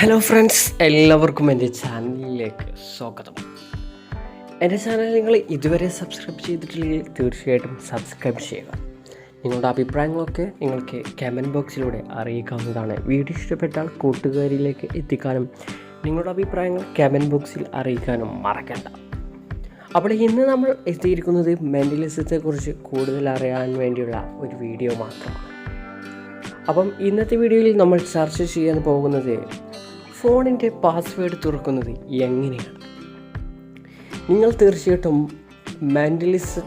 Hello friends എല്ലാവർക്കും എന്റെ ചാനലിലേക്ക് സ്വാഗതം. എന്റെ ചാനൽ നിങ്ങൾ ഇതുവരെ സബ്സ്ക്രൈബ് ചെയ്തിട്ടില്ലെങ്കിൽ തീർച്ചയായിട്ടും സബ്സ്ക്രൈബ് ചെയ്യുക. നിങ്ങളുടെ അഭിപ്രായങ്ങളൊക്കെ നിങ്ങൾക്ക് കമന്റ് ബോക്സിലൂടെ അറിയിക്കാവുന്നതാണ്. വീഡിയോ ഇഷ്ടപ്പെട്ടാൽ കൂട്ടുകാരിലേക്ക് എത്തിക്കാനും നിങ്ങളുടെ അഭിപ്രായങ്ങൾ കമന്റ് ബോക്സിൽ അറിയിക്കാനും മറക്കണ്ട. അപ്പോൾ ഇന്ന് നമ്മൾ എത്തിയിരിക്കുന്നത് മെന്റലിസത്തെക്കുറിച്ച് കൂടുതൽ അറിയാൻ വേണ്ടിയുള്ള ഒരു വീഡിയോ മാത്രമാണ്. അപ്പം ഇന്നത്തെ വീഡിയോയിൽ നമ്മൾ ചർച്ച ചെയ്യാൻ പോകുന്നത് ഫോണിന്റെ പാസ്വേഡ് തുറക്കുന്നത് എങ്ങനെയാണ്? നിങ്ങൾ തീർച്ചയായിട്ടും മെന്റലിസ്റ്റ്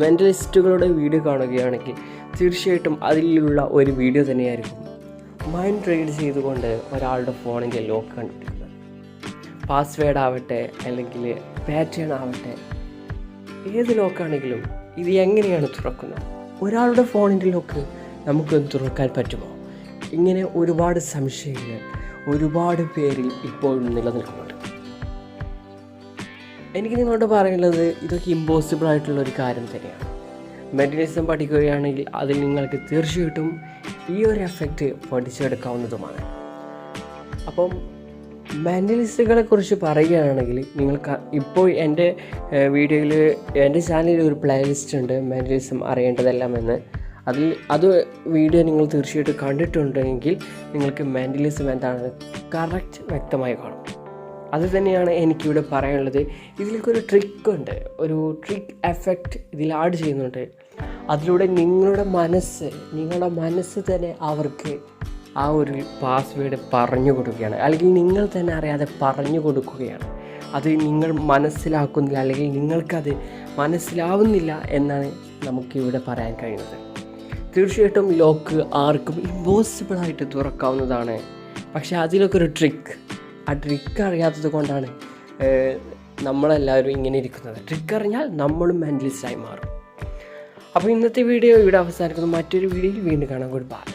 മെന്റലിസ്റ്റുകളുടെ വീഡിയോ കാണുകയാണെങ്കിൽ തീർച്ചയായിട്ടും അതിലുള്ള ഒരു വീഡിയോ തന്നെയായിരിക്കും മൈൻഡ് റീഡ് ചെയ്തുകൊണ്ട് ഒരാളുടെ ഫോണിന്റെ ലോക്ക് കണ്ടിരിക്കുന്നത് പാസ്വേഡ് ആവട്ടെ അല്ലെങ്കിൽ പാറ്റേൺ ആവട്ടെ ഏത് ലോക്കാണെങ്കിലും ഇത് എങ്ങനെയാണ് തുറക്കുന്നത്? ഒരാളുടെ ഫോണിന്റെ ലോക്ക് നമുക്ക് തുറക്കാൻ പറ്റുമോ? ഇങ്ങനെ ഒരുപാട് സംശയങ്ങൾ ഒരുപാട് പേരിൽ ഇപ്പോഴും നിലനിൽക്കുന്നുണ്ട്. എനിക്ക് നിങ്ങളോട് പറയുന്നത് ഇതൊക്കെ ഇമ്പോസിബിൾ ആയിട്ടുള്ള ഒരു കാര്യം തന്നെയാണ്. മെഡിറ്റേഷൻ പഠിക്കുകയാണെങ്കിൽ അതിൽ നിങ്ങൾക്ക് തീർച്ചയായിട്ടും ഈ ഒരു എഫക്റ്റ് പഠിച്ചെടുക്കാവുന്നതുമാണ്. അപ്പം മെന്റലിസ്റ്റുകളെ കുറിച്ച് പറയുകയാണെങ്കിൽ നിങ്ങൾക്ക് ഇപ്പോൾ എന്റെ വീഡിയോയിൽ എന്റെ ചാനലിൽ ഒരു പ്ലേലിസ്റ്റ് ഉണ്ട് മെന്റലിസം അറിയേണ്ടതെല്ലാം എന്ന്. അതിൽ അത് വീഡിയോ നിങ്ങൾ തീർച്ചയായിട്ടും കണ്ടിട്ടുണ്ടെങ്കിൽ നിങ്ങൾക്ക് മെന്റലിസം എന്താണെന്ന് കറക്റ്റ് വ്യക്തമായി കാണും. അത് തന്നെയാണ് എനിക്കിവിടെ പറയാനുള്ളത്. ഇതിലേക്കൊരു ട്രിക്ക് ഉണ്ട്. ഒരു ട്രിക്ക് എഫക്റ്റ് ഇതിൽ ആഡ് ചെയ്യുന്നുണ്ട്. അതിലൂടെ നിങ്ങളുടെ മനസ്സ് നിങ്ങളുടെ മനസ്സ് തന്നെ അവർക്ക് ആ ഒരു പാസ്വേഡ് പറഞ്ഞു കൊടുക്കുകയാണ്. അല്ലെങ്കിൽ നിങ്ങൾ തന്നെ അറിയാതെ പറഞ്ഞു കൊടുക്കുകയാണ്. അത് നിങ്ങൾ മനസ്സിലാക്കുന്നില്ല. അല്ലെങ്കിൽ നിങ്ങൾക്കത് മനസ്സിലാവുന്നില്ല എന്നാണ് നമുക്കിവിടെ പറയാൻ കഴിയുന്നത്. തീർച്ചയായിട്ടും ലോക്ക് ആർക്കും ഇമ്പോസിബിളായിട്ട് തുറക്കാവുന്നതാണ്. പക്ഷേ അതിലൊക്കെ ഒരു ട്രിക്ക് ആ ട്രിക്ക് അറിയാത്തത് കൊണ്ടാണ് നമ്മളെല്ലാവരും ഇങ്ങനെ ഇരിക്കുന്നത്. ട്രിക്ക് അറിഞ്ഞാൽ നമ്മളും മെന്റലിസ്റ്റായി മാറും. അപ്പോൾ ഇന്നത്തെ വീഡിയോ ഇവിടെ അവസാനിക്കുന്നു. മറ്റൊരു വീഡിയോയിൽ വീണ്ടും കാണാം. Good bye